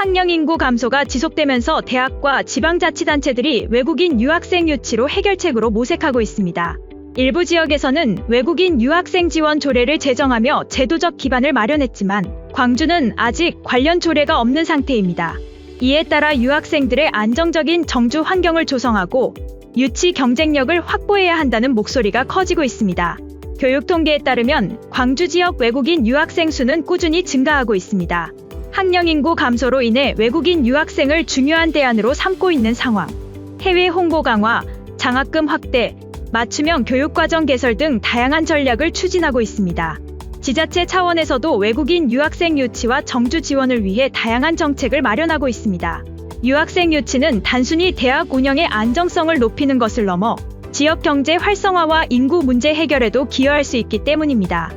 학령 인구 감소가 지속되면서 대학과 지방자치단체들이 외국인 유학생 유치로 해결책으로 모색하고 있습니다. 일부 지역에서는 외국인 유학생 지원 조례를 제정하며 제도적 기반을 마련했지만 광주는 아직 관련 조례가 없는 상태입니다. 이에 따라 유학생들의 안정적인 정주 환경을 조성하고 유치 경쟁력을 확보해야 한다는 목소리가 커지고 있습니다. 교육 통계에 따르면 광주 지역 외국인 유학생 수는 꾸준히 증가하고 있습니다. 학령 인구 감소로 인해 외국인 유학생을 중요한 대안으로 삼고 있는 상황. 해외 홍보 강화, 장학금 확대, 맞춤형 교육과정 개설 등 다양한 전략을 추진하고 있습니다. 지자체 차원에서도 외국인 유학생 유치와 정주 지원을 위해 다양한 정책을 마련하고 있습니다. 유학생 유치는 단순히 대학 운영의 안정성을 높이는 것을 넘어 지역 경제 활성화와 인구 문제 해결에도 기여할 수 있기 때문입니다.